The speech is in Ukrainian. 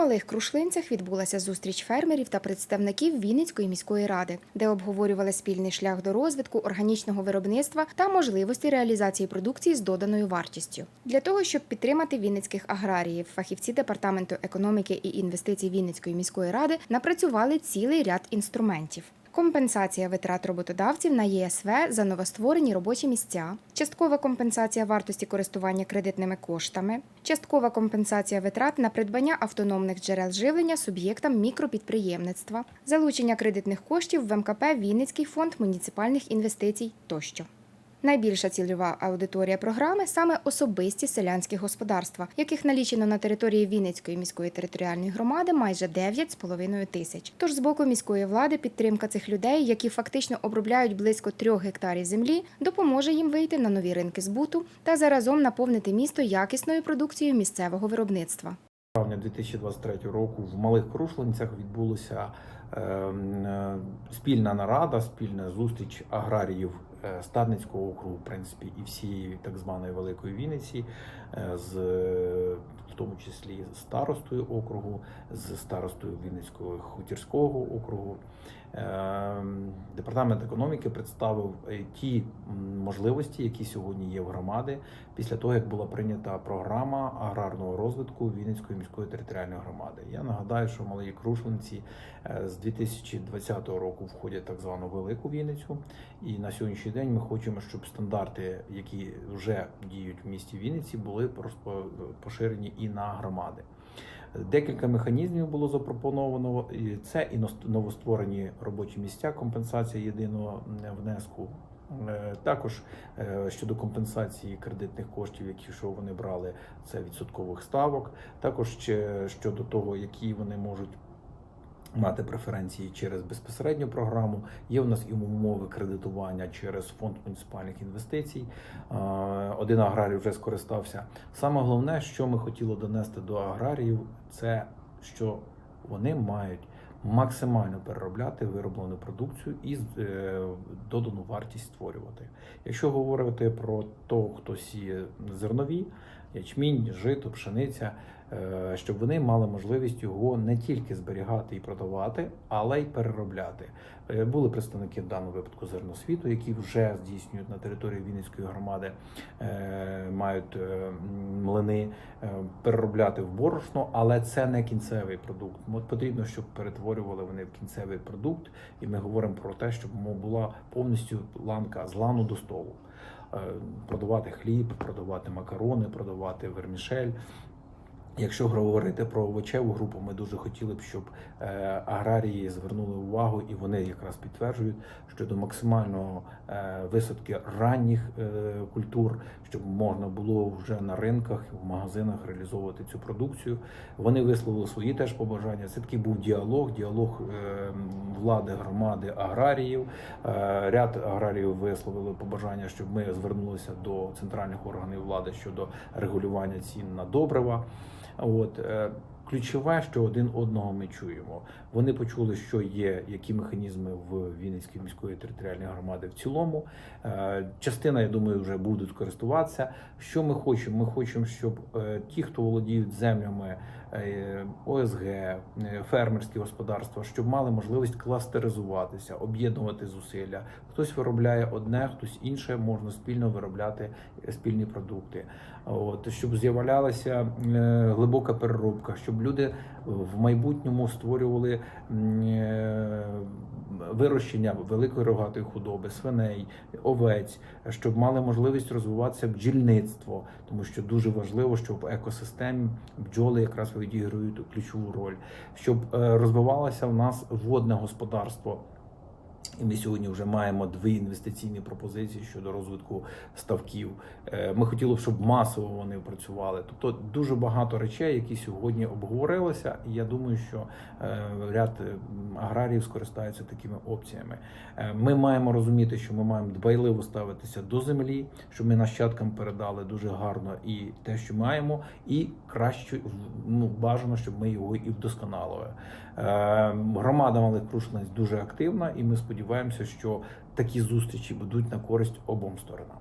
малих крушлинцях відбулася зустріч фермерів та представників Вінницької міської ради, де обговорювали спільний шлях до розвитку органічного виробництва та можливості реалізації продукції з доданою вартістю. Для того щоб підтримати вінницьких аграріїв, фахівці департаменту економіки і інвестицій Вінницької міської ради напрацювали цілий ряд інструментів. Компенсація витрат роботодавців на ЄСВ за новостворені робочі місця, часткова компенсація вартості користування кредитними коштами, часткова компенсація витрат на придбання автономних джерел живлення суб'єктам мікропідприємництва, залучення кредитних коштів в МКП Вінницький фонд муніципальних інвестицій тощо. Найбільша цільова аудиторія програми саме особисті селянські господарства, яких налічено на території Вінницької міської територіальної громади майже 9,5 тисяч. Тож з боку міської влади підтримка цих людей, які фактично обробляють близько трьох гектарів землі, допоможе їм вийти на нові ринки збуту та заразом наповнити місто якісною продукцією місцевого виробництва. травня 2023 року в малих Крушленцях відбулася е, е, спільна нарада, спільна зустріч аграріїв Стадницького округу, в принципі, і всієї так званої Великої Вінниці, е, з е, в тому числі старостою округу, з старостою Вінницького хутірського округу. Е, Департамент економіки представив е, ті можливості, які сьогодні є в громади, після того, як була прийнята програма аграрного розвитку Вінницької міської територіальної громади. Я нагадаю, що малі Крушленці е, з 2020 року входять так звану Велику Вінницю. І на сьогоднішній день ми хочемо, щоб стандарти, які вже діють в місті Вінниці, були розпо- поширені і на громади. Декілька механізмів було запропоновано. Це і новостворені робочі місця, компенсація єдиного внеску. Е, Також е, щодо компенсації кредитних коштів, які що вони брали, це відсоткових ставок. Також щодо того, які вони можуть мати преференції через безпосередню програму. Є у нас і умови кредитування через фонд муніципальних інвестицій. Один аграрій вже скористався. Саме головне, що ми хотіли донести до аграріїв, це що вони мають максимально переробляти вироблену продукцію і е, додану вартість створювати. Якщо говорити про того, хто сіє зернові, ячмінь, жито, пшениця, е, щоб вони мали можливість його не тільки зберігати і продавати, але й переробляти. Е, Були представники в даному випадку зерносвіту, які вже здійснюють на території Вінницької громади, е, мають млини переробляти в борошно, але це не кінцевий продукт. От потрібно, щоб перетворювали вони в кінцевий продукт, і ми говоримо про те, щоб була повністю ланка з лану до столу. Е, Продавати хліб, продавати макарони, продавати вермішель. Якщо говорити про овочеву групу, ми дуже хотіли б, щоб е, аграрії звернули увагу, і вони якраз підтверджують, що до максимального е, висадки ранніх е, культур, щоб можна було вже на ринках, в магазинах реалізовувати цю продукцію. Вони висловили свої теж побажання. Це такий був діалог, діалог влади, громади, аграріїв. Ряд аграріїв висловили побажання, щоб ми звернулися до центральних органів влади щодо регулювання цін на добрива. От е, ключове, що один одного ми чуємо. Вони почули, що є які механізми в Вінницькій міської територіальної громади в цілому. Е, Частина, я думаю, вже будуть користуватися. Що ми хочемо? Ми хочемо, щоб е, ті, хто володіють землями е, ОСГ, фермерські господарства, щоб мали можливість кластеризуватися, об'єднувати зусилля. Хтось виробляє одне, хтось інше, можна спільно виробляти спільні продукти. От щоб з'являлася глибока переробка, щоб люди в майбутньому створювали е, вирощення великої рогатої худоби, свиней, овець, щоб мали можливість розвиватися бджільництво, тому що дуже важливо, щоб в екосистемі бджоли якраз відіграють ключову роль, щоб е, розвивалося в нас водне господарство. І ми сьогодні вже маємо дві інвестиційні пропозиції щодо розвитку ставків. Е, Ми хотіли б, щоб масово вони працювали. Тобто дуже багато речей, які сьогодні обговорилися. І я думаю, що е, ряд е, аграріїв скористаються такими опціями. Е, Ми маємо розуміти, що ми маємо дбайливо ставитися до землі, щоб ми нащадкам передали дуже гарно і те, що маємо, і краще ну, бажано, щоб ми його і вдосконалили. Громада малих Крушниць дуже активна, і ми сподіваємося, що такі зустрічі будуть на користь обом сторонам.